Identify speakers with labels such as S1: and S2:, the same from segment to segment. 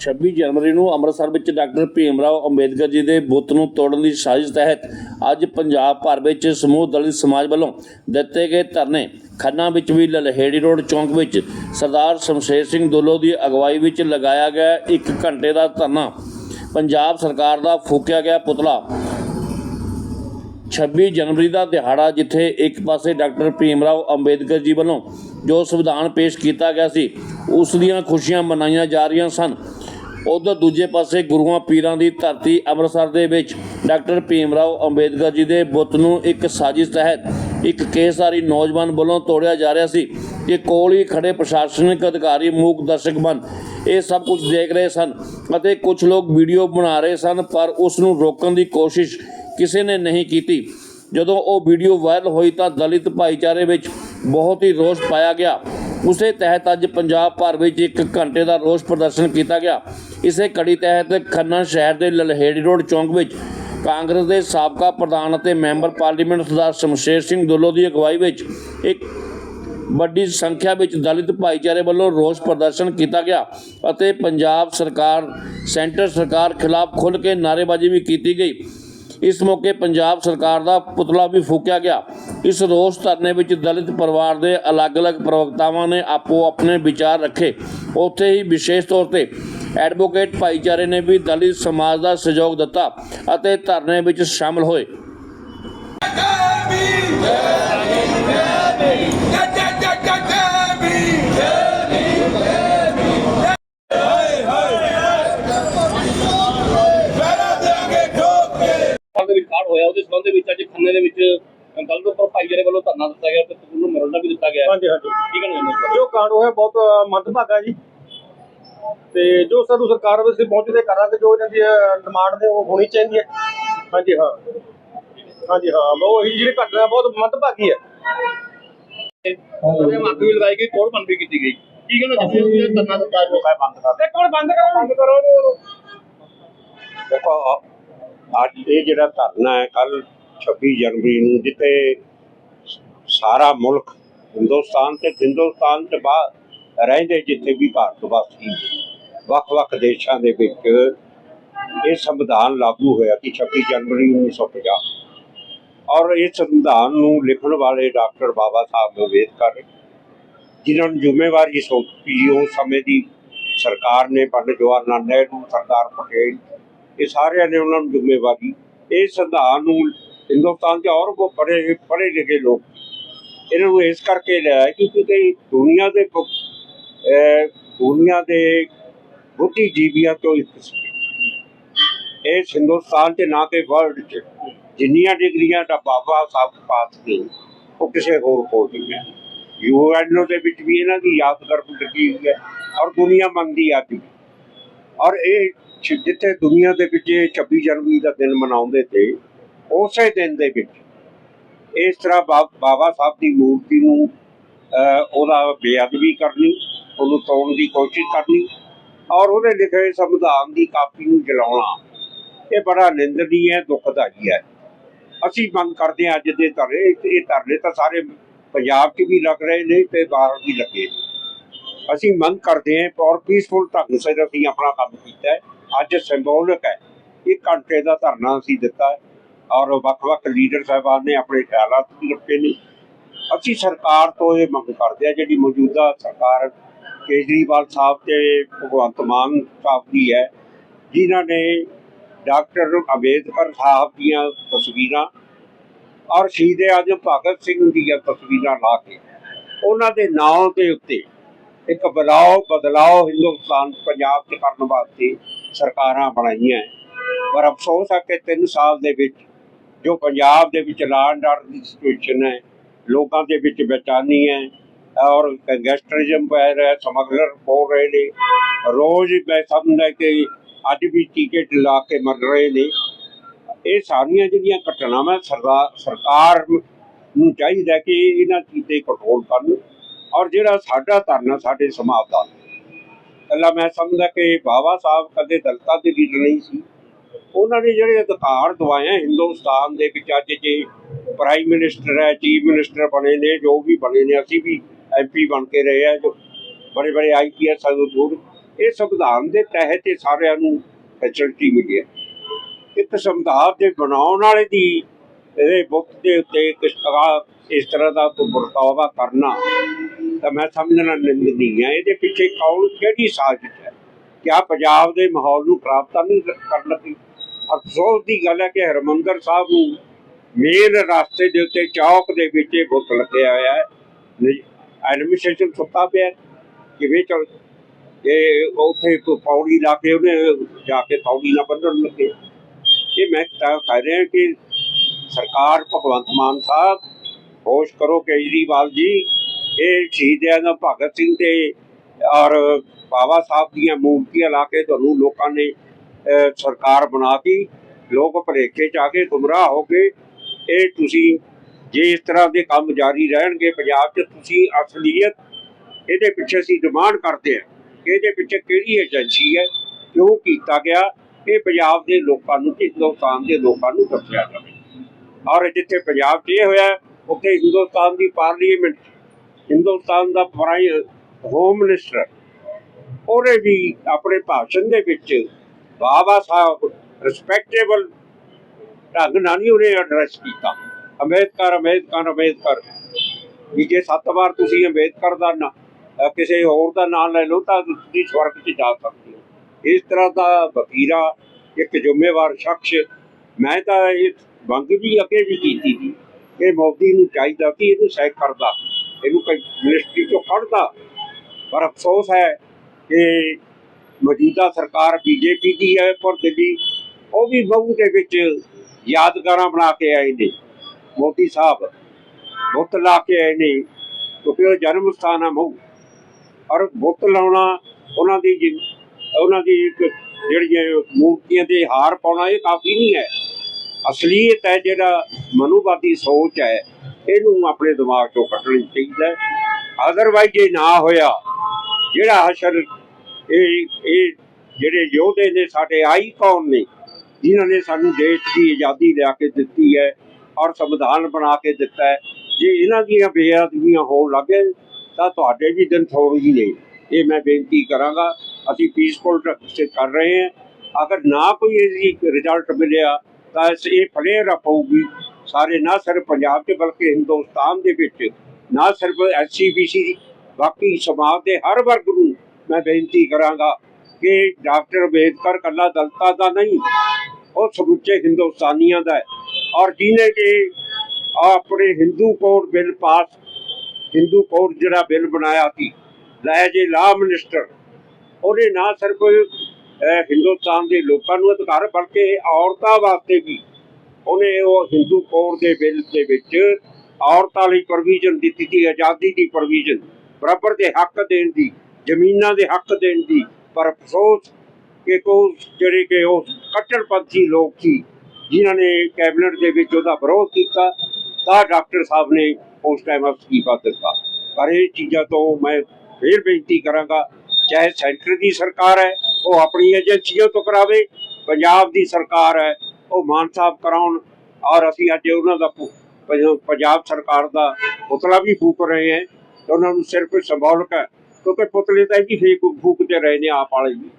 S1: 26 ਜਨਵਰੀ ਨੂੰ ਅੰਮ੍ਰਿਤਸਰ ਵਿੱਚ ਡਾਕਟਰ ਭੀਮ ਰਾਓ ਅੰਬੇਦਕਰ ਜੀ ਦੇ ਬੁੱਤ ਨੂੰ ਤੋੜਨ ਦੀ ਸਾਜ਼ਿਸ਼ ਤਹਿਤ ਅੱਜ ਪੰਜਾਬ ਭਰ ਵਿੱਚ ਸਮੂਹ ਦਲਿਤ ਸਮਾਜ ਵੱਲੋਂ ਦਿੱਤੇ ਗਏ ਧਰਨੇ ਖੰਨਾ ਵਿੱਚ ਵੀ ਲਲਹੇੜੀ ਰੋਡ ਚੌਂਕ ਵਿੱਚ ਸਰਦਾਰ ਸ਼ਮਸ਼ੇਰ ਸਿੰਘ ਦੁੱਲੋ ਦੀ ਅਗਵਾਈ ਵਿੱਚ ਲਗਾਇਆ ਗਿਆ 1 ਘੰਟੇ ਦਾ ਧਰਨਾ। ਪੰਜਾਬ ਸਰਕਾਰ ਦਾ ਫੂਕਿਆ ਗਿਆ ਪੁਤਲਾ। 26 ਜਨਵਰੀ ਦਾ ਦਿਹਾੜਾ ਜਿੱਥੇ ਇੱਕ ਪਾਸੇ ਡਾਕਟਰ ਭੀਮ ਰਾਓ ਅੰਬੇਦਕਰ ਜੀ ਵੱਲੋਂ ਜੋ ਸੰਵਿਧਾਨ ਪੇਸ਼ ਕੀਤਾ ਗਿਆ ਸੀ, ਉਸ ਦੀਆਂ ਖੁਸ਼ੀਆਂ ਮਨਾਈਆਂ ਜਾ ਰਹੀਆਂ ਸਨ। ਉਧਰ ਦੂਜੇ ਪਾਸੇ ਗੁਰੂਆਂ ਪੀਰਾਂ ਦੀ ਧਰਤੀ ਅੰਮ੍ਰਿਤਸਰ ਦੇ ਵਿੱਚ ਡਾਕਟਰ ਭੀਮ ਰਾਓ ਅੰਬੇਦਕਰ ਜੀ ਦੇ ਬੁੱਤ ਨੂੰ ਇੱਕ ਸਾਜ਼ਿਸ਼ ਤਹਿਤ ਇੱਕ ਕੇਸਾਰੀ ਨੌਜਵਾਨ ਵੱਲੋਂ ਤੋੜਿਆ ਜਾ ਰਿਹਾ ਸੀ ਕਿ ਕੋਲ ਹੀ ਖੜੇ ਪ੍ਰਸ਼ਾਸਨਿਕ ਅਧਿਕਾਰੀ, ਮੂਕ ਦਰਸ਼ਕ ਬਣ, ਇਹ ਸਭ ਕੁਝ ਦੇਖ ਰਹੇ ਸਨ ਅਤੇ ਕੁਝ ਲੋਕ ਵੀਡੀਓ ਬਣਾ ਰਹੇ ਸਨ, ਪਰ ਉਸ ਨੂੰ ਰੋਕਣ ਦੀ ਕੋਸ਼ਿਸ਼ ਕਿਸੇ ਨੇ ਨਹੀਂ ਕੀਤੀ। ਜਦੋਂ ਉਹ ਵੀਡੀਓ ਵਾਇਰਲ ਹੋਈ ਤਾਂ ਦਲਿਤ ਭਾਈਚਾਰੇ ਵਿੱਚ ਬਹੁਤ ਹੀ ਰੋਸ ਪਾਇਆ ਗਿਆ। ਉਸੇ ਤਹਿਤ ਅੱਜ ਪੰਜਾਬ ਭਰ ਵਿੱਚ ਇੱਕ ਘੰਟੇ ਦਾ ਰੋਸ ਪ੍ਰਦਰਸ਼ਨ ਕੀਤਾ ਗਿਆ। ਇਸੇ ਕੜੀ ਤਹਿਤ ਖੰਨਾ ਸ਼ਹਿਰ ਦੇ ਲਲਹੇੜੀ ਰੋਡ ਚੌਂਕ ਵਿੱਚ ਕਾਂਗਰਸ ਦੇ ਸਾਬਕਾ ਪ੍ਰਧਾਨ ਅਤੇ ਮੈਂਬਰ ਪਾਰਲੀਮੈਂਟ ਸਰਦਾਰ ਸ਼ਮਸ਼ੇਰ ਸਿੰਘ ਦੁੱਲੋ ਦੀ ਅਗਵਾਈ ਵਿੱਚ ਇੱਕ ਵੱਡੀ ਸੰਖਿਆ ਵਿੱਚ ਦਲਿਤ ਭਾਈਚਾਰੇ ਵੱਲੋਂ ਰੋਸ ਪ੍ਰਦਰਸ਼ਨ ਕੀਤਾ ਗਿਆ ਅਤੇ ਪੰਜਾਬ ਸਰਕਾਰ, ਸੈਂਟਰ ਸਰਕਾਰ ਖਿਲਾਫ ਖੁੱਲ੍ਹ ਕੇ ਨਾਅਰੇਬਾਜ਼ੀ ਵੀ ਕੀਤੀ ਗਈ। ਇਸ ਮੌਕੇ ਪੰਜਾਬ ਸਰਕਾਰ ਦਾ ਪੁਤਲਾ ਵੀ ਫੂਕਿਆ ਗਿਆ। ਇਸ ਰੋਸ ਧਰਨੇ ਵਿੱਚ ਦਲਿਤ ਪਰਿਵਾਰ ਦੇ ਅਲੱਗ-ਅਲੱਗ ਪ੍ਰਵਕਤਾਵਾਂ ਨੇ ਆਪੋ ਆਪਣੇ ਵਿਚਾਰ ਰੱਖੇ। ਉੱਥੇ ਹੀ ਵਿਸ਼ੇਸ਼ ਤੌਰ ਤੇ ਐਡਵੋਕੇਟ ਭਾਈਚਾਰੇ ਨੇ ਵੀ ਦਲਿਤ ਸਮਾਜ ਦਾ ਸਹਿਯੋਗ ਦਿੱਤਾ ਅਤੇ ਧਰਨੇ ਵਿੱਚ ਸ਼ਾਮਲ ਹੋਏ।
S2: ਦੇ ਕਾਂਡ ਹੋਇਆ ਉਹਦੇ ਸੰਬੰਧ ਦੇ ਵਿੱਚ ਅੱਜ ਖੰਨੇ ਦੇ ਵਿੱਚ ਗਲਤ ਉੱਪਰ ਭਾਈਚਾਰੇ ਵੱਲੋਂ ਧਰਨਾ ਦਿੱਤਾ ਗਿਆ ਤੇ ਉਹਨੂੰ ਮਿਲਣਾ ਵੀ ਦਿੱਤਾ ਗਿਆ।
S3: ਹਾਂਜੀ ਹਾਂਜੀ।
S2: ਕੀ ਕਹਿਣਾ ਚਾਹੁੰਦੇ ਹੋ
S3: ਜੋ ਕਾਂਡ ਹੋਇਆ ਬਹੁਤ ਮੰਦਭਾਗਾ ਜੀ। ਤੇ ਜੋ ਸਾਨੂੰ ਸਰਕਾਰ ਵਿੱਚ ਪਹੁੰਚਦੇ ਕਰਾਂਗੇ ਜੋ ਇਹਨਾਂ ਦੀ ਡਿਮਾਂਡ ਨੇ ਉਹ ਹੋਣੀ ਚਾਹੀਦੀ ਹੈ। ਹਾਂਜੀ ਹਾਂ। ਹਾਂਜੀ ਹਾਂ। ਉਹ ਹੀ ਜਿਹੜੀ ਘਟਨਾ ਬਹੁਤ ਮੰਦਭਾਗੀ ਹੈ।
S2: ਉਹਦੇ ਮਾਫੀ ਵੀ ਲਗਾਈ ਗਈ ਕੋੜ ਬੰਦ ਵੀ ਕੀਤੀ ਗਈ। ਕੀ ਕਹਿਣਾ ਚਾਹੁੰਦੇ ਹੋ ਕਿ ਧਰਨਾ ਦਿੱਤਾ ਗਿਆ
S3: ਬੰਦ ਕਰ ਇੱਕ ਮਿੰਟ ਬੰਦ ਕਰੋ ਬੰਦ ਕਰੋ
S4: ਦੇਖੋ ਅੱਜ ਇਹ ਜਿਹੜਾ ਧਰਨਾ ਹੈ ਕੱਲ 26 ਜਨਵਰੀ ਨੂੰ, ਜਿੱਥੇ ਸਾਰਾ ਮੁਲਕ ਹਿੰਦੁਸਤਾਨ ਤੇ ਹਿੰਦੁਸਤਾਨ ਤੋਂ ਬਾਹਰ ਰਹਿੰਦੇ ਜਿੱਥੇ ਵੀ ਭਾਰਤ ਵਾਸੀ ਵੱਖ-ਵੱਖ ਦੇਸ਼ਾਂ ਦੇ ਵਿੱਚ ਇਹ ਸੰਵਿਧਾਨ ਲਾਗੂ ਹੋਇਆ ਕਿ 26 ਜਨਵਰੀ 1950 ਔਰ ਇਸ ਸੰਵਿਧਾਨ ਨੂੰ ਲਿਖਣ ਵਾਲੇ ਡਾਕਟਰ ਬਾਬਾ ਸਾਹਿਬ ਅੰਬੇਦਕਰ, ਜਿਨ੍ਹਾਂ ਨੂੰ ਜ਼ਿੰਮੇਵਾਰੀ ਸੌਂਪੀ ਉਸ ਸਮੇਂ ਦੀ ਸਰਕਾਰ ਨੇ, ਪੰਡਿਤ ਜਵਾਹਰ ਲਾਲ ਨਹਿਰੂ, ਸਰਦਾਰ ਪਟੇਲ ਇਹ ਸਾਰਿਆਂ ਨੇ ਉਹਨਾਂ ਨੂੰ ਜ਼ਿੰਮੇਵਾਰੀ। ਇਹ ਸੰਵਿਧਾਨ ਨੂੰ ਹਿੰਦੁਸਤਾਨ ਦੇ ਔਰ ਕੋ ਬੜੇ ਪੜ੍ਹੇ ਲਿਖੇ ਲੋਕ ਇਹਨਾਂ ਨੂੰ ਇਸ ਕਰਕੇ ਲਿਆ ਕਿਉਂਕਿ ਕਈ ਦੁਨੀਆ ਦੇ ਦੁਨੀਆ ਦੇ ਬੁੱਧੀਜੀਵੀਆਂ ਤੋਂ ਇੱਕ ਇਹ ਹਿੰਦੁਸਤਾਨ ਤੇ ਨਾ ਕਿ ਵਰਲਡ ਚ ਜਿੰਨੀਆਂ ਡਿਗਰੀਆਂ ਦਾ ਬਾਬਾ ਸਾਹਿਬ ਪਾਸ ਨੇ, ਉਹ ਕਿਸੇ ਹੋਰ ਕੋਲ ਨਹੀਂ ਹੈ। ਯੂਐਨਓ ਦੇ ਵਿੱਚ ਵੀ ਇਹਨਾਂ ਦੀ ਯਾਦਗਾਰ ਲੱਗੀ ਹੋਈ ਹੈ ਔਰ ਦੁਨੀਆ ਮੰਗਦੀ ਆਦੀ ਔਰ ਇਹ ਜਿੱਥੇ ਦੁਨੀਆ ਦੇ ਵਿੱਚ ਇਹ 26 ਜਨਵਰੀ ਦਾ ਦਿਨ ਮਨਾਉਂਦੇ ਤੇ, ਉਸੇ ਦਿਨ ਦੇ ਵਿੱਚ ਇਸ ਤਰ੍ਹਾਂ ਬਾਬਾ ਸਾਹਿਬ ਦੀ ਮੂਰਤੀ ਨੂੰ ਉਹਦਾ ਬੇਅਦਬੀ ਕਰਨੀ, ਉਹਨੂੰ ਤੋੜਨ ਦੀ ਕੋਸ਼ਿਸ਼ ਕਰਨੀ ਔਰ ਉਹਦੇ ਲਿਖੇ ਸੰਵਿਧਾਨ ਦੀ ਕਾਪੀ ਨੂੰ ਜਲਾਉਣਾ। ਇਹ ਬੜਾ ਨਿੰਦਨੀ ਹੈ ਦੁਖਦਾਈ ਹੈ। ਅਸੀਂ ਮੰਗ ਕਰਦੇ ਹਾਂ ਅੱਜ ਦੇ ਧਰਨੇ, ਇਹ ਧਰਨੇ ਤਾਂ ਸਾਰੇ ਪੰਜਾਬ 'ਚ ਵੀ ਲੱਗ ਰਹੇ ਨੇ ਤੇ ਬਾਹਰ ਵੀ ਲੱਗੇ ਅਸੀਂ ਮੰਗ ਕਰਦੇ ਹਾਂ, ਔਰ ਪੀਸਫੁਲ ਢੰਗ ਸਿਰ ਅਸੀਂ ਆਪਣਾ ਕੰਮ ਕੀਤਾ ਹੈ। ਅੱਜ ਸਿੰਬੋਲਿਕ ਹੈ। ਇੱਕ ਘੰਟੇ ਦਾ ਧਰਨਾ ਅਸੀਂ ਦਿੱਤਾ ਔਰ ਵੱਖ-ਵੱਖ ਲੀਡਰ ਸਾਹਿਬਾਨ ਨੇ ਆਪਣੇ ਖਿਆਲਾਤ ਰੱਖੇ ਨੇ। ਅਸੀਂ ਸਰਕਾਰ ਤੋਂ ਇਹ ਮੰਗ ਕਰਦੇ ਹਾਂ, ਜਿਹੜੀ ਮੌਜੂਦਾ ਸਰਕਾਰ ਕੇਜਰੀਵਾਲ ਸਾਹਿਬ ਤੇ ਭਗਵੰਤ ਮਾਨ ਸਾਹਿਬ ਦੀ ਹੈ, ਜਿਨ੍ਹਾਂ ਨੇ ਡਾਕਟਰ ਅੰਬੇਦਕਰ ਸਾਹਿਬ ਦੀਆਂ ਤਸਵੀਰਾਂ ਔਰ ਸ਼ਹੀਦ ਆਜਮ ਭਗਤ ਸਿੰਘ ਦੀਆਂ ਤਸਵੀਰਾਂ ਲਾ ਕੇ, ਉਹਨਾਂ ਦੇ ਨਾਮ ਦੇ ਉੱਤੇ ਇੱਕ ਬਲਾਓ ਬਦਲਾਓ ਹਿੰਦੁਸਤਾਨ ਪੰਜਾਬ ਚ ਕਰਨ ਵਾਸਤੇ ਸਰਕਾਰਾਂ ਬਣਾਈਆਂ ਪਰ ਅਫਸੋਸ ਹੈ ਕਿ 3 ਸਾਲ ਦੇ ਵਿੱਚ ਜੋ ਪੰਜਾਬ ਦੇ ਵਿੱਚ ਲਾਅ ਐਂਡ ਆਰਡਰ ਦੀ ਸਿਚੁਏਸ਼ਨ ਹੈ, ਲੋਕਾਂ ਦੇ ਵਿੱਚ ਬੇਚੈਨੀ ਹੈ ਔਰ ਗੈਸਟਰਿਜ਼ਮ ਪੈ ਰਿਹਾ ਸਮਗਲਰ ਹੋ ਰਹੇ ਨੇ। ਰੋਜ਼ ਮੈਂ ਸਮਝਦਾ ਕਿ ਅੱਜ ਵੀ ਟੀਕੇ ਲਾ ਕੇ ਮਰ ਰਹੇ ਨੇ। ਇਹ ਸਾਰੀਆਂ ਜਿਹੜੀਆਂ ਘਟਨਾਵਾਂ ਸਰਕਾਰ ਸਰਕਾਰ ਨੂੰ ਚਾਹੀਦਾ ਕਿ ਇਹਨਾਂ ਚੀਜ਼ਾਂ ਕੰਟਰੋਲ ਕਰਨ ਔਰ ਜਿਹੜਾ ਸਾਡਾ ਧਰਨਾ ਸਾਡੇ ਸਮਾਜ ਦਾ ਇਕੱਲਾ ਮੈਂ ਸਮਝਦਾ ਕਿ ਬਾਬਾ ਸਾਹਿਬ ਕਦੇ ਦਲਤਾ ਦੇ ਲੀਡਰ ਨਹੀਂ ਸੀ। ਉਹਨਾਂ ਨੇ ਜਿਹੜੇ ਅਧਿਕਾਰ ਦਵਾਏ ਹਿੰਦੁਸਤਾਨ ਦੇ ਵਿੱਚ ਅੱਜ ਜੇ ਪ੍ਰਾਈਮ ਮਿਨਿਸਟਰ ਹੈ ਚੀਫ ਮਿਨਿਸਟਰ ਬਣੇ ਨੇ, ਜੋ ਵੀ ਬਣੇ ਨੇ, ਅਸੀਂ ਵੀ ਐਮਪੀ ਬਣ ਕੇ ਰਹੇ ਆ ਜੋ ਬੜੇ ਬੜੇ ਆਈਪੀਐਸ ਦੂਰ। ਇਹ ਸੰਵਿਧਾਨ ਦੇ ਤਹਿਤ ਇਹ ਸਾਰਿਆਂ ਨੂੰ ਫੈਸਿਲਿਟੀ ਮਿਲੀ ਹੈ। ਇੱਕ ਸੰਵਿਧਾਨ ਦੇ ਬਣਾਉਣ ਵਾਲੇ ਦੀ ਇਹਦੇ ਬੁੱਕ ਦੇ ਉੱਤੇ ਕਿਸ ਤਰ੍ਹਾਂ ਇਸ ਤਰ੍ਹਾਂ ਦਾ ਕੋਈ ਵਰਤਾਵਾ ਕਰਨਾ ਤਾਂ ਮੈਂ ਸਮਝਣਾ ਨਹੀਂ ਹੈ ਇਹਦੇ ਪਿੱਛੇ ਕੌਣ, ਕਿਹੜੀ ਸਾਜ਼ਿਸ਼ ਹੈ? ਕਿਆ ਪੰਜਾਬ ਦੇ ਮਾਹੌਲ ਨੂੰ ਖਰਾਬ ਤਾਂ ਨਹੀਂ ਕਰ ਲੱਗੀ? ਅਫਸੋਸ ਦੀ ਗੱਲ ਹੈ ਕਿ ਹਰਮੰਦਰ ਸਾਹਿਬ ਨੂੰ ਮੇਨ ਰਸਤੇ ਦੇ ਉੱਤੇ, ਚੌਕ ਦੇ ਵਿੱਚ ਇਹ ਬੁੱਤ ਲੱਗਿਆ ਹੋਇਆ ਹੈ। ਐਡਮਿਨਿਸਟ੍ਰੇਸ਼ਨ ਸੁੱਤਾ ਪਿਆ ਕਿਵੇਂ ਚੱਲ ਇਹ ਉੱਥੇ ਕੋਈ ਪੌੜੀ ਲਾ ਕੇ ਉਹਨੇ ਜਾ ਕੇ ਪੌੜੀ ਨਾ ਬੰਨਣ ਲੱਗੇ। ਇਹ ਮੈਂ ਤਾਂ ਕਹਿ ਰਿਹਾ ਕਿ ਸਰਕਾਰ ਭਗਵੰਤ ਮਾਨ ਸਾਹਿਬ, ਹੋਸ਼ ਕਰੋ ਕੇਜਰੀਵਾਲ ਜੀ ਇਹ ਸ਼ਹੀਦਾਂ ਦਾ ਭਗਤ ਸਿੰਘ ਤੇ ਔਰ ਬਾਬਾ ਸਾਹਿਬ ਦੀਆਂ ਮੂਰਤੀਆਂ ਲਾ ਕੇ ਤੁਹਾਨੂੰ ਲੋਕਾਂ ਨੇ ਸਰਕਾਰ ਬਣਾਤੀ ਲੋਕ ਭਲੇਖੇ ਚ ਆ ਕੇ ਗੁੰਮਰਾਹ ਹੋ ਕੇ ਇਹ ਤੁਸੀਂ ਜੇ ਇਸ ਤਰ੍ਹਾਂ ਦੇ ਕੰਮ ਜਾਰੀ ਰਹਿਣਗੇ ਪੰਜਾਬ 'ਚ, ਤੁਸੀਂ ਅਸਲੀਅਤ ਇਹਦੇ ਪਿੱਛੇ ਅਸੀਂ ਡਿਮਾਂਡ ਕਰਦੇ ਹਾਂ ਕਿ ਇਹਦੇ ਪਿੱਛੇ ਕਿਹੜੀ ਏਜੰਸੀ ਹੈ, ਕਿਉਂ ਕੀਤਾ ਗਿਆ, ਇਹ ਪੰਜਾਬ ਦੇ ਲੋਕਾਂ ਨੂੰ ਤੇ ਹਿੰਦੁਸਤਾਨ ਦੇ ਲੋਕਾਂ ਨੂੰ ਦੱਸਿਆ ਜਾਵੇ। ਔਰ ਜਿੱਥੇ ਪੰਜਾਬ 'ਚ ਇਹ ਹੋਇਆ, ਉੱਥੇ ਹਿੰਦੁਸਤਾਨ ਦੀ ਪਾਰਲੀਮੈਂਟ ਹਿੰਦੁਸਤਾਨ ਦਾ ਪ੍ਰਾਈਮ ਹੋਮ ਮਿਨਿਸਟਰ। ਉਹਨੇ ਵੀ ਆਪਣੇ ਭਾਸ਼ਣ ਦੇ ਵਿੱਚ ਬਾਬਾ ਸਾਹਿਬ ਰਿਸਪੈਕਟੇਬਲ ਢੰਗ ਨਾਲ ਨਹੀਂ ਉਹਨੇ ਐਡਰੈਸ ਕੀਤਾ। ਅੰਬੇਦਕਰ ਅੰਬੇਦਕਰ ਅੰਬੇਦਕਰ। ਵੀ ਜੇ ਸੱਤ ਵਾਰ ਤੁਸੀਂ ਅੰਬੇਦਕਰ ਦਾ ਨਾਂ ਕਿਸੇ ਹੋਰ ਦਾ ਨਾਮ ਲੈ ਲਓ ਤਾਂ ਤੁਸੀਂ ਸਵਰਗ 'ਚ ਜਾ ਸਕਦੇ ਹੋ। ਇਸ ਤਰ੍ਹਾਂ ਦਾ ਵਕੀਰਾ, ਇੱਕ ਜ਼ਿੰਮੇਵਾਰ ਸ਼ਖਸ। ਮੈਂ ਤਾਂ ਇਹ ਮੰਗ ਵੀ ਅੱਗੇ ਵੀ ਕੀਤੀ ਸੀ ਕਿ ਮੋਦੀ ਨੂੰ ਚਾਹੀਦਾ ਕਿ ਇਹਨੂੰ ਸਹਿ ਕਰਦਾ। ਇਹਨੂੰ ਕੋਈ ਮਿਨਿਸਟਰੀ ਤੋਂ ਕੱਢਦਾ ਪਰ ਅਫਸੋਸ ਹੈ ਕਿ ਮੌਜੂਦਾ ਸਰਕਾਰ ਬੀਜੇਪੀ ਦੀ ਹੈ, ਪਰ ਦਿੱਲੀ ਉਹ ਵੀ ਮਊ ਦੇ ਵਿੱਚ ਯਾਦਗਾਰਾਂ ਬਣਾ ਕੇ ਆਏ ਨੇ। ਮੋਦੀ ਸਾਹਿਬ ਬੁੱਤ ਲਾ ਕੇ ਆਏ ਨੇ, ਕਿਉਂਕਿ ਉਹ ਜਨਮ ਸਥਾਨ ਹੈ ਮਊ ਔਰ ਬੁੱਤ ਲਾਉਣਾ ਉਹਨਾਂ ਦੀ ਜਿ- ਉਹਨਾਂ ਦੀ ਇੱਕ ਜਿਹੜੀਆਂ ਮੂਰਤੀਆਂ ਤੇ ਹਾਰ ਪਾਉਣਾ ਇਹ ਕਾਫੀ ਨਹੀਂ ਹੈ। ਅਸਲੀਅਤ ਹੈ ਜਿਹੜਾ ਮਨੁਵਾਦੀ ਸੋਚ ਹੈ। ਇਹਨੂੰ ਆਪਣੇ ਦਿਮਾਗ ਚੋਂ ਕੱਢਣੀ ਚਾਹੀਦਾ ਹੈ। ਜੇ ਨਾ ਹੋਇਆ, ਜਿਹੜਾ ਹਸ਼ਰ, ਇਹ ਇਹ ਜਿਹੜੇ ਯੋਧੇ ਨੇ ਸਾਡੇ ਆਈਕਨ ਨੇ, ਜਿਨ੍ਹਾਂ ਨੇ ਸਾਨੂੰ ਦੇਸ਼ ਦੀ ਆਜ਼ਾਦੀ ਲਿਆ ਕੇ ਦਿੱਤੀ ਹੈ ਔਰ ਸੰਵਿਧਾਨ ਬਣਾ ਕੇ ਦਿੱਤਾ ਹੈ। ਜੇ ਇਹਨਾਂ ਦੀਆਂ ਬੇਅਦਬੀਆਂ ਹੋਣ ਲੱਗੇ ਤਾਂ ਤੁਹਾਡੇ ਵੀ ਦਿਨ ਥੋੜ੍ਹੇ ਹੀ ਨੇ। ਇਹ ਮੈਂ ਬੇਨਤੀ ਕਰਾਂਗਾ, ਅਸੀਂ ਪੀਸਫੁਲ ਸੇ ਕਰ ਰਹੇ ਹਾਂ। ਅਗਰ ਨਾ ਕੋਈ ਇਹ ਰਿਜ਼ਲਟ ਮਿਲਿਆ, ਤਾਂ ਇਹ ਫਲੇਅਰ ਅਪ ਹੋਊਗੀ ਸਾਰੇ, ਨਾ ਸਿਰਫ ਪੰਜਾਬ 'ਚ ਬਲਕਿ ਹਿੰਦੁਸਤਾਨ ਦੇ ਵਿੱਚ, ਨਾ ਸਿਰਫ ਐਸਸੀਬੀਸੀ ਬਾਕੀ ਸਮਾਜ ਦੇ ਹਰ ਵਰਗ ਨੂੰ ਮੈਂ ਬੇਨਤੀ ਕਰਾਂਗਾ ਕਿ ਡਾਕਟਰ ਅੰਬੇਦਕਰ ਕੱਲਾ ਦਲਤਾਂ ਦਾ ਨਹੀਂ, ਉਹ ਸਮੁੱਚੇ ਹਿੰਦੁਸਤਾਨੀਆਂ ਦਾ ਹੈ। ਔਰ ਜਿਹਨੇ ਕਿ ਆਪਣੇ Hindu code bill pass, Hindu code ਜਿਹੜਾ ਬਿੱਲ ਬਣਾਇਆ ਸੀ, ਲੈ ਜੇ ਲਾ ਮਿਨਿਸਟਰ, ਉਹਨੇ ਨਾ ਸਿਰਫ ਹਿੰਦੁਸਤਾਨ ਦੇ ਲੋਕਾਂ ਨੂੰ ਅਧਿਕਾਰ, ਬਲਕਿ ਔਰਤਾਂ ਵਾਸਤੇ ਵੀ ਉਹਨੇ ਉਹ ਹਿੰਦੂ ਕੋਡ ਦੇ ਬਿੱਲ ਦੇ ਵਿੱਚ ਔਰਤਾਂ ਲਈ ਪ੍ਰੋਵੀਜ਼ਨ ਦਿੱਤੀ ਸੀ, ਆਜ਼ਾਦੀ ਦੀ ਪ੍ਰੋਵੀਜ਼ਨ ਬਰਾਬਰ ਦੇ ਹੱਕ ਦੇਣ ਦੀ, ਜ਼ਮੀਨਾਂ ਦੇ ਹੱਕ ਦੇਣ ਦੀ, ਪਰ ਅਫਸੋਸ ਕਿ ਕੋ ਜਿਹੜੇ ਕਿ ਉਹ ਕੱਟੜਪੰਥੀ ਲੋਕ ਸੀ, ਜਿਨ੍ਹਾਂ ਨੇ ਕੈਬਨਿਟ ਦੇ ਵਿੱਚ ਉਹਦਾ ਵਿਰੋਧ ਕੀਤਾ, ਤਾਂ ਡਾਕਟਰ ਸਾਹਿਬ ਨੇ ਉਸ ਟਾਈਮ ਅਸਤੀਫਾ ਦਿੱਤਾ। ਪਰ ਇਹ ਚੀਜ਼ਾਂ ਤੋਂ ਮੈਂ ਫੇਰ ਬੇਨਤੀ ਕਰਾਂਗਾ, ਚਾਹੇ ਸੈਂਟਰ ਦੀ ਸਰਕਾਰ ਹੈ, ਉਹ ਆਪਣੀ ਏਜੰਸੀਆਂ ਤੋਂ ਕਰਾਵੇ, ਪੰਜਾਬ ਦੀ ਸਰਕਾਰ ਹੈ ਉਹ ਮਾਨ ਸਾਹਿਬ ਕਰਾਉਣ, ਔਰ ਅਸੀਂ ਅੱਜ ਉਹਨਾਂ ਦਾ ਪੰਜਾਬ ਸਰਕਾਰ ਦਾ ਪੁਤਲਾ ਵੀ ਫੂਕ ਰਹੇ ਹਾਂ, ਤੇ ਉਹਨਾਂ ਨੂੰ ਸਿਰਫ ਸਿੰਬੋਲਿਕ ਹੈ, ਕਿਉਂਕਿ ਪੁਤਲੇ ਤਾਂ ਇਹ ਫੇਕ ਫੂਕਦੇ ਰਹੇ ਨੇ ਆਪ ਵਾਲੇ ਵੀ।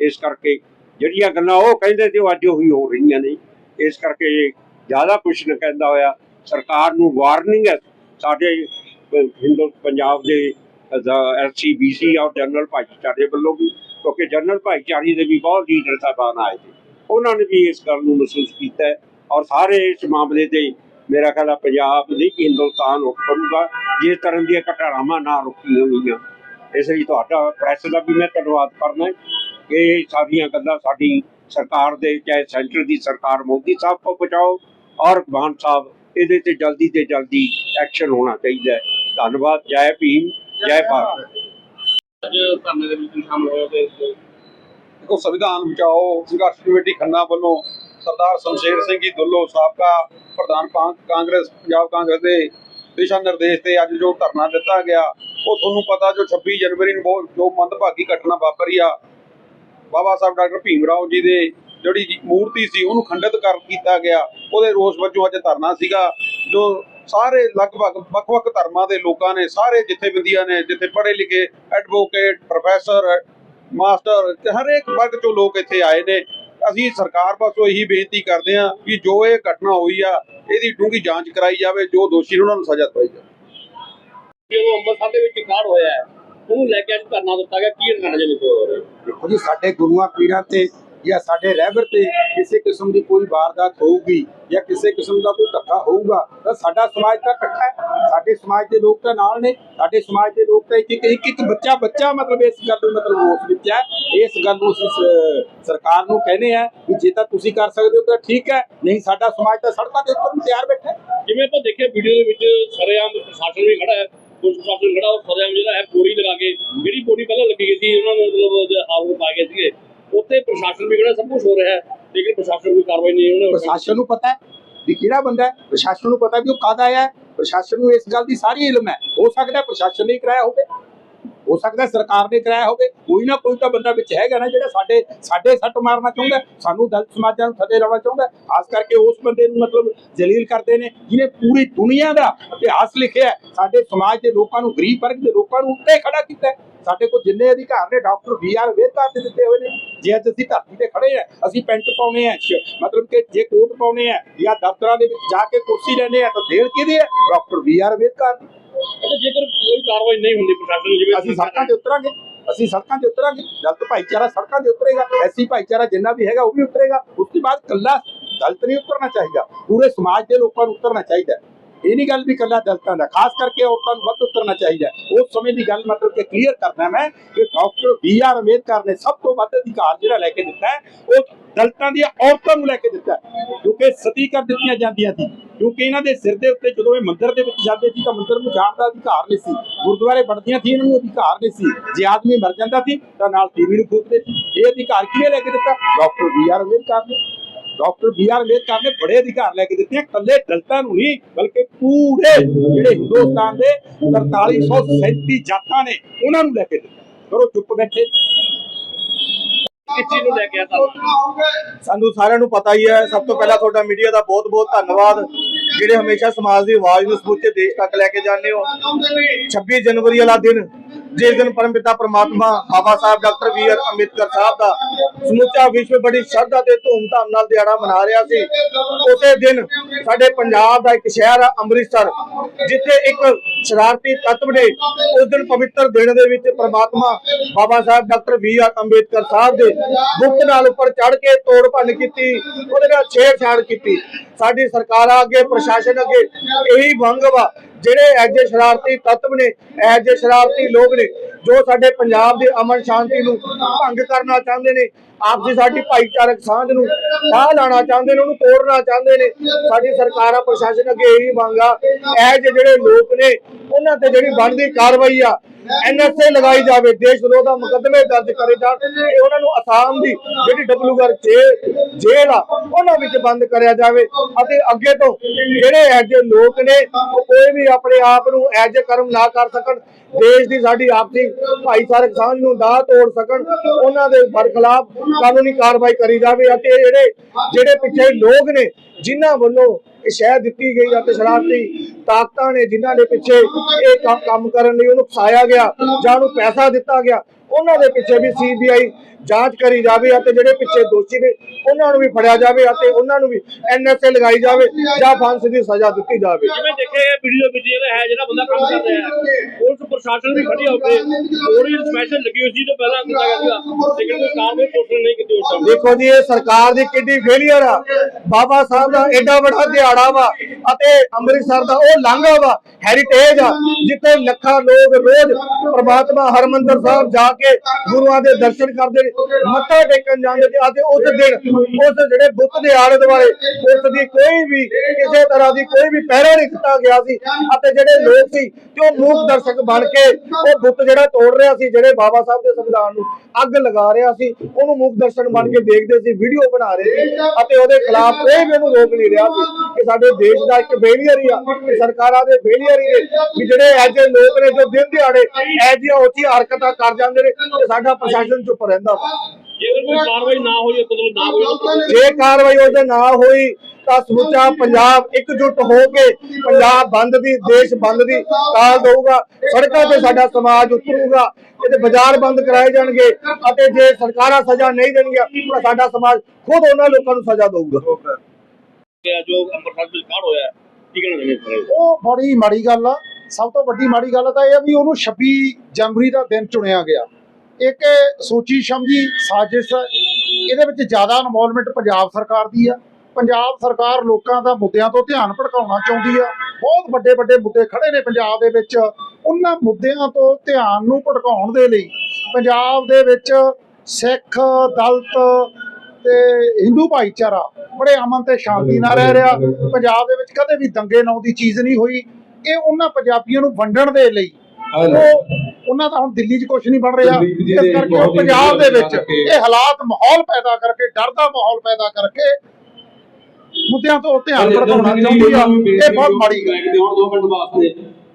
S4: ਇਸ ਕਰਕੇ ਜਿਹੜੀਆਂ ਗੱਲਾਂ ਉਹ ਕਹਿੰਦੇ ਤੇ ਉਹ ਅੱਜ ਉਹੀ ਹੋ ਰਹੀਆਂ ਨੇ। ਇਸ ਕਰਕੇ ਜ਼ਿਆਦਾ ਕੁਛ ਨਾ ਕਹਿੰਦਾ ਹੋਇਆ। ਸਰਕਾਰ ਨੂੰ ਵਾਰਨਿੰਗ ਹੈ। ਸਾਡੇ ਹਿੰਦੂ, ਪੰਜਾਬ ਦੇ ਐਸਸੀਬੀਸੀ ਔਰ ਜਨਰਲ ਭਾਈਚਾਰੇ ਵੱਲੋਂ ਵੀ, ਕਿਉਂਕਿ ਜਨਰਲ ਭਾਈਚਾਰੇ ਦੇ ਵੀ ਬਹੁਤ ਲੀਡਰ ਸਾਹਿਬਾਨ ਆਏ ਸੀ ਉਹਨਾਂ ਨੇ ਵੀ ਇਸ ਗੱਲ ਨੂੰ ਮਹਿਸੂਸ ਕੀਤਾ ਹੈ ਔਰ ਸਾਰੇ ਇਸ ਮਾਮਲੇ ਤੇ ਮੇਰਾ ਖਿਆਲ ਹੈ ਪੰਜਾਬ ਨਹੀਂ ਕਿ ਹਿੰਦੁਸਤਾਨ ਰੁਕ ਕਰੂਗਾ, ਜਿਸ ਤਰ੍ਹਾਂ ਦੀਆਂ ਘਟਨਾਵਾਂ ਨਾ ਰੁਕੀਆਂ ਹੋਈਆਂ। ਇਸ ਲਈ ਤੁਹਾਡਾ ਪ੍ਰੈਸ ਦਾ ਵੀ ਮੈਂ ਧੰਨਵਾਦ ਕਰਨਾ ਕਿ ਇਹ ਗੱਲਾਂ ਸਾਡੀ ਸਰਕਾਰ ਦੇ, ਚਾਹੇ ਸੈਂਟਰ ਦੀ ਸਰਕਾਰ ਮੋਦੀ ਸਾਹਿਬ ਕੋ ਪਹੁੰਚਾਓ ਔਰ ਮਾਨ ਸਾਹਿਬ, ਇਹਦੇ ਤੇ ਜਲਦੀ ਤੇ ਜਲਦੀ ਐਕਸ਼ਨ ਹੋਣਾ ਚਾਹੀਦਾ ਹੈ। ਧੰਨਵਾਦ, ਜੈ ਭੀਮ, ਜੈ ਭਾਰਤ।
S2: ਅੱਜ ਧਰਨੇ ਦੇ ਵਿੱਚ ਸ਼ਾਮਲ ਹੋਏ ਤੇ
S3: ਦੇਖੋ, ਸੰਵਿਧਾਨ ਬਚਾਓ, ਸੰਘਰਸ਼ ਕਮੇਟੀ ਖੰਨਾ ਵੱਲੋਂ ਸਰਦਾਰ ਸ਼ਮਸ਼ੇਰ ਸਿੰਘ ਜੀ ਦੁੱਲੋ ਸਾਬਕਾ ਪ੍ਰਧਾਨ ਕਾਂਗਰਸ, ਪੰਜਾਬ ਕਾਂਗਰਸ ਦੇ ਦਿਸ਼ਾ ਨਿਰਦੇਸ਼ ਤੇ ਅੱਜ ਜੋ ਧਰਨਾ ਦਿੱਤਾ ਗਿਆ, ਉਹ ਤੁਹਾਨੂੰ ਪਤਾ ਜੋ 26 ਜਨਵਰੀ ਨੂੰ ਬਹੁਤ, ਜੋ ਮੰਦਭਾਗੀ ਘਟਨਾ ਵਾਪਰੀ ਆ, ਬਾਬਾ ਸਾਹਿਬ ਡਾਕਟਰ ਭੀਮ ਰਾਓ ਜੀ ਦੇ ਜਿਹੜੀ ਮੂਰਤੀ ਸੀ, ਉਹਨੂੰ ਖੰਡਿਤ ਕਰ ਕੀਤਾ ਗਿਆ। ਉਹਦੇ ਰੋਸ ਵਜੋਂ ਅੱਜ ਧਰਨਾ ਸੀਗਾ, ਜੋ ਸਾਰੇ ਲਗਭਗ ਵੱਖ-ਵੱਖ ਧਰਮਾਂ ਦੇ ਲੋਕਾਂ ਨੇ, ਸਾਰੇ ਜਥੇਬੰਦੀਆਂ ਨੇ, ਜਿੱਥੇ ਪੜ੍ਹੇ ਲਿਖੇ ਐਡਵੋਕੇਟ ਪ੍ਰੋਫੈਸਰ
S5: ਮਾਸਟਰ ਤੇ ਹਰੇਕ ਵਰਗ ਚੋਂ ਲੋਕ ਇੱਥੇ ਆਏ ਨੇ। ਅਸੀਂ ਸਰਕਾਰ ਪਾਸੋਂ ਇਹੀ ਬੇਨਤੀ ਕਰਦੇ ਹਾਂ ਕਿ ਜੋ ਇਹ ਘਟਨਾ ਹੋਈ ਆ ਇਹਦੀ ਡੂੰਘੀ ਜਾਂਚ ਕਰਾਈ ਜਾਵੇ ਜੋ ਦੋਸ਼ੀ ਨੇ ਉਹਨਾਂ ਨੂੰ ਸਜ਼ਾ ਦਿਵਾਈ ਜਾਵੇ।
S2: ਜਦੋਂ ਅੰਮ੍ਰਿਤਸਰ ਦੇ ਵਿੱਚ ਕਾਂਡ ਹੋਇਆ ਹੈ ਉਹਨੂੰ ਲੈ ਕੇ ਅੱਜ ਧਰਨਾ ਦਿੱਤਾ ਗਿਆ ਕੀ ਰਹਿਣਾ ਜੇ ਵਿੱਚ
S6: ਦੇਖੋ ਜੀ ਸਾਡੇ ਗੁਰੂਆਂ ਪੀਰਾਂ ਤੇ ਜਾਂ ਸਾਡੇ ਰਹਿਬਰ ਤੇ ਕਿਸੇ ਕਿਸਮ ਦੀ ਕੋਈ ਵਾਰਦਾਤ ਹੋਊਗੀ ਜਾਂ ਕਿਸੇ ਕਿਸਮ ਦਾ ਕੋਈ ਧੱਕਾ ਹੋਊਗਾ, ਤਾਂ ਸਾਡਾ ਸਮਾਜ ਤਾਂ ਇਕੱਠਾ ਹੈ। ਸਾਡੇ ਸਮਾਜ ਦੇ ਲੋਕ ਤਾਂ ਨਾਲ ਨੇ, ਸਾਡੇ ਸਮਾਜ ਦੇ ਲੋਕ ਤਾਂ ਇੱਕ ਇੱਕ ਇੱਕ ਬੱਚਾ ਬੱਚਾ ਮਤਲਬ ਇਸ ਗੱਲ ਨੂੰ ਮਤਲਬ ਉਸ ਵਿੱਚ ਹੈ। ਇਸ ਗੱਲ ਨੂੰ ਅਸੀਂ ਸਰਕਾਰ ਨੂੰ ਕਹਿੰਦੇ ਆ ਕਿ ਜੇ ਤਾਂ ਤੁਸੀਂ ਕਰ ਸਕਦੇ ਹੋ ਤਾਂ ਠੀਕ ਹੈ, ਨਹੀਂ ਸਾਡਾ ਸਮਾਜ ਤਾਂ ਸੜਕਾਂ ਦੇ ਉੱਪਰ ਤਿਆਰ ਬੈਠਾ
S2: ਜਿਵੇਂ ਆਪਾਂ ਦੇਖਿਆ ਵੀਡੀਓ ਦੇ ਵਿੱਚ ਸਰੇਆਮ ਪ੍ਰਸ਼ਾਸਨ ਵੀ ਖੜਾ ਹੈ, ਪੁਲਿਸ ਪ੍ਰਸ਼ਾਸਨ ਖੜਾ, ਉਹ ਸਰੇਆਮ ਜਿਹੜਾ ਹੈ ਬੋੜੀ ਲਗਾ ਕੇ, ਜਿਹੜੀ ਬੋਡੀ ਪਹਿਲਾਂ ਲੱਗੀ ਗਈ ਸੀ, ਉਹਨਾਂ ਨੂੰ ਮਤਲਬ ਆਰੋਪ ਪਾਏ ਗਏ ਸੀਗੇ। ਉੱਥੇ ਪ੍ਰਸ਼ਾਸਨ ਵੀ ਖੜਾ ਸਭ ਕੁਝ ਹੋ ਰਿਹਾ ਹੈ, ਲੇਕਿਨ ਪ੍ਰਸ਼ਾਸਨ ਕੋਈ ਕਾਰਵਾਈ ਨਹੀਂ ਉਹਨੇ
S6: ਪ੍ਰਸ਼ਾਸਨ ਨੂੰ ਪਤਾ ਹੈ ਵੀ ਕਿਹੜਾ ਬੰਦਾ ਹੈ। ਪ੍ਰਸ਼ਾਸਨ ਨੂੰ ਪਤਾ ਵੀ ਉਹ ਕਾਹਦਾ ਆਇਆ ਹੈ। ਪ੍ਰਸ਼ਾਸਨ ਨੂੰ ਇਸ ਗੱਲ ਦੀ ਸਾਰੀ ਇਲਮ ਹੈ। ਹੋ ਸਕਦਾ ਪ੍ਰਸ਼ਾਸਨ ਨੇ ਕਰਾਇਆ ਹੋਵੇ। ਹੋ ਸਕਦਾ ਸਰਕਾਰ ਨੇ ਕਰਾਇਆ ਹੋਵੇ। ਕੋਈ ਨਾ ਕੋਈ ਤਾਂ ਬੰਦਾ ਵਿੱਚ ਹੈਗਾ ਨਾ ਜਿਹੜਾ ਸਾਡੇ ਸਾਡੇ ਸੱਟ ਮਾਰਨਾ ਚਾਹੁੰਦਾ ਸਾਨੂੰ ਦਲਿਤ ਸਮਾਜਾਂ ਨੂੰ ਥੱਲੇ ਲਾਉਣਾ ਚਾਹੁੰਦਾ ਖਾਸ ਕਰਕੇ ਉਸ ਬੰਦੇ ਨੂੰ ਮਤਲਬ ਜਲੀਲ ਕਰਦੇ ਨੇ, ਜਿਹਨੇ ਪੂਰੀ ਦੁਨੀਆ ਦਾ ਇਤਿਹਾਸ ਲਿਖਿਆ ਸਾਡੇ ਸਮਾਜ ਦੇ ਲੋਕਾਂ ਨੂੰ, ਗਰੀਬ ਵਰਗ ਦੇ ਲੋਕਾਂ ਨੂੰ ਉੱਤੇ ਖੜਾ ਕੀਤਾ ਸਾਡੇ ਕੋਲ ਜਿੰਨੇ ਅਧਿਕਾਰ ਨੇ ਡਾਕਟਰ ਬੀ ਆਰ ਅੰਬੇਦਕਰ ਨੇ ਦਿੱਤੇ ਹੋਏ ਨੇ। ਜੇ ਅੱਜ ਅਸੀਂ ਧਰਤੀ ਤੇ ਖੜੇ ਆ ਅਸੀਂ ਪੈਂਟ ਪਾਉਨੇ ਆ ਮਤਲਬ ਕਿ ਜੇ ਕੋਟ ਪਾਉਨੇ ਆ ਜਾਂ ਦਫ਼ਤਰਾਂ ਦੇ ਵਿੱਚ ਜਾ ਕੇ ਕੁਰਸੀ ਲੈਣੇ ਆ ਤਾਂ ਦੇਣ ਕਿਹਦੀ ਹੈ ਡਾਕਟਰ ਬੀ ਆਰ ਦੀ।
S2: ਅੱਛਾ ਜੇਕਰ ਕੋਈ ਕਾਰਵਾਈ ਨਹੀਂ ਹੁੰਦੀ ਪ੍ਰਸ਼ਾਸਨ ਜਿਵੇਂ
S6: ਅਸੀਂ ਸੜਕਾਂ ਤੇ ਉਤਰਾਂਗੇ ਅਸੀਂ ਸੜਕਾਂ ਤੇ ਉਤਰਾਂਗੇ। ਦਲਿਤ ਭਾਈਚਾਰਾ ਸੜਕਾਂ ਤੇ ਉਤਰੇਗਾ ਐਸੀ ਭਾਈਚਾਰਾ ਜਿੰਨਾ ਵੀ ਹੈਗਾ ਉਹ ਵੀ ਉਤਰੇਗਾ। ਉਸ ਤੋਂ ਬਾਅਦ ਕੱਲਾ ਦਲਿਤ ਨਹੀਂ ਉਤਰਨਾ ਚਾਹੀਦਾ। ਪੂਰੇ ਸਮਾਜ ਦੇ ਲੋਕਾਂ ਨੂੰ ਉਤਰਨਾ ਚਾਹੀਦਾ। ਇਹ ਨਹੀਂ ਗੱਲ ਵੀ ਕੱਲਾ ਦਲਿਤਾਂ ਦਾ ਖਾਸ ਕਰਕੇ ਔਰਤਾਂ ਨੂੰ ਵੱਧ ਉਤਰਨਾ ਚਾਹੀਦਾ। ਉਸ ਸਮੇਂ ਦੀ ਗੱਲ ਮਤਲਬ ਕਿ ਕਲੀਅਰ ਕਰਨਾ ਮੈਂ ਕਿ ਡਾਕਟਰ ਬੀ ਆਰ ਅੰਬੇਦਕਰ ਨੇ ਸਭ ਤੋਂ ਵੱਧ ਅਧਿਕਾਰ ਜਿਹੜਾ ਲੈ ਕੇ ਦਿੱਤਾ ਉਹ ਦਲਿਤਾਂ ਦੀਆਂ ਔਰਤਾਂ ਨੂੰ ਲੈ ਕੇ ਦਿੱਤਾ ਕਿਉਂਕਿ ਸਤੀ ਕਰ ਦਿੱਤੀਆਂ ਜਾਂਦੀਆਂ ਸੀ। ਕਿਉਂਕਿ ਇਹਨਾਂ ਦੇ ਸਿਰ ਦੇ ਉੱਤੇ ਜਦੋਂ ਇਹ ਮੰਦਿਰ ਦੇ ਵਿੱਚ ਜਾਂਦੇ ਸੀ ਤਾਂ ਮੰਦਿਰ ਨੂੰ ਜਾਣ ਦਾ ਅਧਿਕਾਰ ਨਹੀਂ ਸੀ। ਗੁਰਦੁਆਰੇ ਬਣਦੀਆਂ ਸੀ, ਇਹਨਾਂ ਨੂੰ ਅਧਿਕਾਰ ਨਹੀਂ ਸੀ। ਜੇ ਆਦਮੀ ਮਰ ਜਾਂਦਾ ਸੀ ਤਾਂ ਨਾਲ ਟੀਵੀ ਨੂੰ ਫੂਕਦੇ ਸੀ। ਇਹ ਅਧਿਕਾਰ ਕਿਹਨੇ ਲੈ ਕੇ ਦਿੱਤਾ? ਡਾਕਟਰ ਬੀ ਆਰ ਅੰਬੇਦਕਰ ਨੇ। ਡਾਕਟਰ ਬੀ ਆਰ ਅੰਬੇਦਕਰ ਨੇ ਬੜੇ ਅਧਿਕਾਰ ਲੈ ਕੇ ਦਿੱਤੇ ਆ, ਇਕੱਲੇ ਦਲਿਤਾਂ ਨੂੰ ਨਹੀਂ ਬਲਕਿ ਪੂਰੇ ਜਿਹੜੇ ਹਿੰਦੁਸਤਾਨ ਦੇ 4337 ਜਾਤਾਂ ਨੇ ਉਹਨਾਂ ਨੂੰ ਲੈ ਕੇ ਦਿੱਤਾ। ਕਰੋ ਚੁੱਪ ਬੈਠੇ।
S2: ਕਿਸ ਚੀਜ਼ ਨੂੰ ਲੈ ਕੇ ਆ ਧਰਨਾ
S3: ਸਾਨੂੰ ਸਾਰਿਆਂ ਨੂੰ ਪਤਾ ਹੀ ਹੈ ਸਭ ਤੋਂ ਪਹਿਲਾਂ ਤੁਹਾਡਾ ਮੀਡੀਆ ਦਾ ਬਹੁਤ-ਬਹੁਤ ਧੰਨਵਾਦ। ਜਿਹੜੇ ਹਮੇਸ਼ਾ ਸਮਾਜ ਦੀ ਆਵਾਜ਼ ਨੂੰ ਸਮੁੱਚੇ ਦੇਸ਼ ਤੱਕ ਲੈ ਕੇ ਜਾਂਦੇ ਹੋ। 26 ਜਨਵਰੀ ਵਾਲਾ ਦਿਨ ਜਿਸ ਦਿਨ ਪਰਮਪਿਤਾ ਪ੍ਰਮਾਤਮਾ Baba Sahib doctor B R Ambedkar Sahib ਦਾ ਸਮੁੱਚਾ ਵਿਸ਼ਵ ਬੜੀ ਸ਼ਰਧਾ ਤੇ ਧੂਮਧਾਮ ਨਾਲ ਦਿਹਾੜਾ ਮਨਾ ਰਿਹਾ ਸੀ, ਉਸੇ ਦਿਨ ਸਾਡੇ ਪੰਜਾਬ ਦਾ ਇੱਕ ਸ਼ਹਿਰ ਆ ਅੰਮ੍ਰਿਤਸਰ, ਜਿੱਥੇ ਇੱਕ ਸ਼ਰਾਰਤੀ ਤੱਤਵ ਨੇ ਉਸ ਦਿਨ ਪਵਿੱਤਰ ਦਿਨ ਦੇ ਵਿੱਚ ਪ੍ਰਮਾਤਮਾ Baba Sahib doctor B R Ambedkar Sahib ਦੇ ਗੁਪਤ ਨਾਲ ਉੱਪਰ ਚੜ ਕੇ ਤੋੜ ਭੰਨ ਕੀਤੀ, ਉਹਦੇ ਨਾਲ ਛੇੜਛਾੜ ਕੀਤੀ। ਸਾਡੀ ਸਰਕਾਰਾਂ ਅੱਗੇ, ਪ੍ਰਸ਼ਾਸਨ ਅੱਗੇ ਇਹੀ ਮੰਗ ਵਾ ਜਿਹੜੇ ਐਜੇ ਸ਼ਰਾਰਤੀ ਤੱਤਵ ਨੇ ਐਜੇ ਸ਼ਰਾਰਤੀ ਲੋਕ ਨੇ ਜੋ ਸਾਡੇ ਪੰਜਾਬ ਦੇ ਅਮਨ ਸ਼ਾਂਤੀ ਨੂੰ ਭੰਗ ਕਰਨਾ ਚਾਹੁੰਦੇ ਨੇ ਆਪਸੀ ਸਾਡੀ ਭਾਈਚਾਰਕ ਸਾਂਝ ਨੂੰ ਫਾਹ ਲਾਣਾ ਚਾਹੁੰਦੇ ਨੇ, ਉਹਨੂੰ ਤੋੜਨਾ ਚਾਹੁੰਦੇ ਨੇ, ਸਾਡੀ ਸਰਕਾਰਾਂ ਪ੍ਰਸ਼ਾਸਨ ਅੱਗੇ ਇਹੀ ਮੰਗ ਇਹ ਜਿਹੜੇ ਲੋਕ ਨੇ, ਉਹਨਾਂ ਤੇ ਜਿਹੜੀ ਬਣਦੀ ਕਾਰਵਾਈ ਆ ਐਨਐਸਏ ਲਗਾਈ ਜਾਵੇ, ਦੇਸ਼ ਵਿਰੋਧਾ ਮੁਕੱਦਮੇ ਦਰਜ ਕਰੇ ਜਾਣ, ਤੇ ਉਹਨਾਂ ਨੂੰ ਅਸਾਮ ਦੀ ਜਿਹੜੀ ਡਬਲਯੂਆਰ ਜੇਲ੍ਹ ਆ, ਉਹਨਾਂ ਵਿੱਚ ਬੰਦ ਕਰਿਆ ਜਾਵੇ, ਅਤੇ ਅੱਗੇ ਤੋਂ ਜਿਹੜੇ ਐਜੇ ਲੋਕ ਨੇ, ਉਹ ਕੋਈ ਵੀ ਆਪਣੇ ਆਪ ਨੂੰ ਐਜੇ ਕਰਮ ਨਾ ਕਰ ਸਕਣ, ਦੇਸ਼ ਦੀ ਸਾਡੀ ਆਪਸੀ ਭਾਈਚਾਰਕ ਸਾਂਝ ਨੂੰ ਨਾ ਤੋੜ ਸਕਣ, ਉਹਨਾਂ ਦੇ ਬਰਖਲਾਫ ਕਾਨੂੰਨੀ ਕਾਰਵਾਈ ਕਰੀ ਜਾਵੇ ਅਤੇ ਜਿਹੜੇ ਜਿਹੜੇ ਪਿੱਛੇ ਲੋਕ ਨੇ, ਜਿਨ੍ਹਾਂ ਵੱਲੋਂ ਇਹ ਸ਼ਹਿ ਦਿੱਤੀ ਗਈ ਅਤੇ ਸ਼ਰਾਰਤੀ ਤਾਕਤਾਂ ਨੇ, ਜਿਨ੍ਹਾਂ ਦੇ ਪਿੱਛੇ ਇਹ ਕੰਮ- ਕਰਨ ਲਈ ਉਹਨੂੰ ਫਸਾਇਆ ਗਿਆ ਜਾਂ ਉਹਨੂੰ ਪੈਸਾ ਦਿੱਤਾ ਗਿਆ, ਉਹਨਾਂ ਦੇ ਪਿੱਛੇ ਵੀ ਸੀਬੀਆਈ ਜਾਂਚ ਕਰੀ ਜਾਵੇ ਅਤੇ ਜਿਹੜੇ ਪਿੱਛੇ ਦੋਸ਼ੀ ਨੇ, ਉਹਨਾਂ ਨੂੰ ਵੀ ਫੜਿਆ ਜਾਵੇ ਅਤੇ ਉਹਨਾਂ ਨੂੰ ਵੀ ਐਨਐਸਏ ਲਗਾਈ ਜਾਵੇ ਜਾਂ ਫਾਂਸੀ ਦੀ ਸਜ਼ਾ ਦਿੱਤੀ ਜਾਵੇ।
S2: ਜਿਵੇਂ ਦੇਖੇ ਵੀਡੀਓ ਵਿੱਚ ਜਿਹੜਾ ਹੈ ਜਿਹੜਾ ਬੰਦਾ ਕੰਮ ਕਰ ਰਿਹਾ ਹੈ, ਪੁਲਿਸ ਪ੍ਰਸ਼ਾਸਨ ਵੀ ਖੜੀ ਹੋ ਥੋੜੀ ਸਪੈਸ਼ਲ ਲੱਗੀ ਹੋਈ ਸੀ ਤੋਂ ਪਹਿਲਾਂ ਕੀਤਾ ਗਿਆ ਲੇਕਿਨ ਕੋਈ ਕਾਰਵਾਈ ਪੁਲਿਸ ਨਹੀਂ ਕੀਤੀ ਉਸ ਟਾਈਮ
S3: ਦੇਖੋ ਜੀ, ਇਹ ਸਰਕਾਰ ਦੀ ਕਿੰਨੀ ਫੇਲਿਅਰ ਆ। ਬਾਬਾ ਸਾਹਿਬ ਦਾ ਐਡਾ ਵੱਡਾ ਦਿਹਾੜਾ ਵਾ ਅਤੇ ਅੰਮ੍ਰਿਤਸਰ ਦਾ ਉਹ ਲਾਂਘਾ ਵਾ ਹੈਰੀਟੇਜ ਆ, ਜਿੱਥੇ ਲੱਖਾਂ ਲੋਕ ਰੋਜ਼ ਪ੍ਰਮਾਤਮਾ ਹਰਮੰਦਰ ਸਾਹਿਬ ਜਾ ਕੇ ਗੁਰੂਆਂ ਦੇ ਦਰਸ਼ਨ ਕਰਦੇ ਮੱਥਾ ਟੇਕਣ ਜਾਂਦੇ ਨੇ ਅਤੇ ਉਸ ਦਿਨ ਉਸ ਜਿਹੜੇ ਬੁੱਤ ਦੇ ਆਲੇ ਦੁਆਲੇ ਉਸ ਦੀ ਕੋਈ ਵੀ ਕਿਸੇ ਤਰ੍ਹਾਂ ਦੀ ਕੋਈ ਵੀ ਪਹਿਰਾ ਨਹੀਂ ਕੀਤਾ ਗਿਆ ਸੀ ਅਤੇ ਜਿਹੜੇ ਲੋਕ ਸੀ ਤੇ ਉਹ ਮੂਕ ਦਰਸ਼ਕ ਬਣ ਕੇ ਉਹ ਬੁੱਤ ਜਿਹੜਾ ਤੋੜ ਰਿਹਾ ਸੀ, ਜਿਹੜੇ ਬਾਬਾ ਸਾਹਿਬ ਦੇ ਸੰਵਿਧਾਨ ਨੂੰ ਅੱਗ ਲਗਾ ਰਿਹਾ ਸੀ, ਉਹਨੂੰ ਮੂਕ ਦਰਸ਼ਨ ਬਣ ਕੇ ਦੇਖਦੇ ਸੀ ਵੀਡੀਓ ਬਣਾ ਰਹੇ ਸੀ ਅਤੇ ਉਹਦੇ ਖਿਲਾਫ ਕੋਈ ਵੀ ਉਹਨੂੰ ਰੋਕ ਨਹੀਂ ਰਿਹਾ ਸੀ ਕਿ ਸਾਡੇ ਦੇਸ਼ ਦਾ ਇੱਕ ਫੇਲੀਅਰ ਹੀ ਆ ਸਰਕਾਰਾਂ ਦੇ ਫੇਲੀਅਰ ਹੀ ਨੇ ਵੀ ਜਿਹੜੇ ਐਜੇ ਲੋਕ ਨੇ ਜੋ ਦਿਨ ਦਿਹਾੜੇ ਐਜੀਆਂ ਉੱਚੀਆਂ ਹਰਕਤਾਂ ਕਰ ਜਾਂਦੇ ਨੇ ਤੇ ਸਾਡਾ ਪ੍ਰਸ਼ਾਸਨ ਚੁੱਪ ਰਹਿੰਦਾ ਵਾ।
S2: ਜੇਕਰ ਕੋਈ ਕਾਰਵਾਈ ਨਾ ਹੋਈ ਮਤਲਬ ਨਾ ਹੋਈ
S3: ਜੇ ਕਾਰਵਾਈ ਉਹਦੇ ਨਾ ਹੋਈ ਤਾਂ ਸਮੁੱਚਾ ਪੰਜਾਬ ਇਕਜੁੱਟ ਹੋ ਕੇ ਪੰਜਾਬ ਬੰਦ ਦੀ ਦੇਸ਼ ਬੰਦ ਦੀ ਕਾਲ ਦਊਗਾ। ਸੜਕਾਂ ਤੇ ਸਾਡਾ ਸਮਾਜ ਉਤਰੂਗਾ। ਇਹਦੇ ਬਾਜ਼ਾਰ ਬੰਦ ਕਰਾਏ ਜਾਣਗੇ ਅਤੇ ਜੇ ਸਰਕਾਰਾਂ ਸਜ਼ਾ ਨਹੀਂ ਦੇਣਗੀਆਂ ਤਾਂ ਸਾਡਾ ਸਮਾਜ ਖੁਦ ਉਹਨਾਂ ਲੋਕਾਂ ਨੂੰ ਸਜ਼ਾ ਦਊਗਾ।
S2: ਕਿ ਜੋ ਅੰਮ੍ਰਿਤਸਰ ਵਿੱਚ ਕਾਂਡ ਹੋਇਆ ਹੈ, ਕੀ ਕਹਿਣਾ ਚਾਹੁੰਦੇ ਹੋ
S7: ਉਹ ਬੜੀ ਮਾੜੀ ਗੱਲ ਆ। ਸਭ ਤੋਂ ਵੱਡੀ ਮਾੜੀ ਗੱਲ ਤਾਂ ਇਹ ਆ ਵੀ ਉਹਨੂੰ 26 ਜਨਵਰੀ ਦਾ ਦਿਨ ਚੁਣਿਆ ਗਿਆ। ਇੱਕ ਸੋਚੀ ਸਮਝੀ ਸਾਜ਼ਿਸ਼। ਇਹਦੇ ਵਿੱਚ ਜ਼ਿਆਦਾ ਇਨਵੋਲਵਮੈਂਟ ਪੰਜਾਬ ਸਰਕਾਰ ਦੀ ਆ। ਪੰਜਾਬ ਸਰਕਾਰ ਲੋਕਾਂ ਦਾ ਮੁੱਦਿਆਂ ਤੋਂ ਧਿਆਨ ਭਟਕਾਉਣਾ ਚਾਹੁੰਦੀ ਆ। ਬਹੁਤ ਵੱਡੇ ਵੱਡੇ ਮੁੱਦੇ ਖੜੇ ਨੇ ਪੰਜਾਬ ਦੇ ਵਿੱਚ। ਉਹਨਾਂ ਮੁੱਦਿਆਂ ਤੋਂ ਧਿਆਨ ਨੂੰ ਭਟਕਾਉਣ ਦੇ ਲਈ ਪੰਜਾਬ ਦੇ ਵਿੱਚ ਸਿੱਖ ਦਲਿਤ ਤੇ ਹਿੰਦੂ ਭਾਈਚਾਰਾ ਬੜੇ ਅਮਨ ਤੇ ਸ਼ਾਂਤੀ ਨਾਲ ਰਹਿ ਰਿਹਾ। ਪੰਜਾਬ ਦੇ ਵਿੱਚ ਕਦੇ ਵੀ ਦੰਗੇ ਨਾਂ ਦੀ ਚੀਜ਼ ਨਹੀਂ ਹੋਈ। ਇਹ ਉਹਨਾਂ ਪੰਜਾਬੀਆਂ ਨੂੰ ਵੰਡਣ ਦੇ ਲਈ ਉਹਨਾਂ ਦਾ ਹੁਣ ਦਿੱਲੀ 'ਚ ਕੁਝ ਨਹੀਂ ਬਣ ਰਿਹਾ। ਇਸ ਕਰਕੇ ਉਹ ਪੰਜਾਬ ਦੇ ਵਿੱਚ ਇਹ ਹਾਲਾਤ ਮਾਹੌਲ ਪੈਦਾ ਕਰਕੇ ਡਰ ਦਾ ਮਾਹੌਲ ਪੈਦਾ ਕਰਕੇ ਮੁੱਦਿਆਂ ਤੋਂ ਧਿਆਨ ਭਟਕਾਉਣਾ ਚਾਹੁੰਦੀ ਆ। ਇਹ ਬਹੁਤ ਮਾੜੀ ਗੱਲ ਹੈ।
S8: ਦੋ ਮਿੰਟ ਵਾਸਤੇ।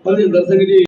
S8: ਹਰਜਿੰਦਰ ਸਿੰਘ ਜੀ।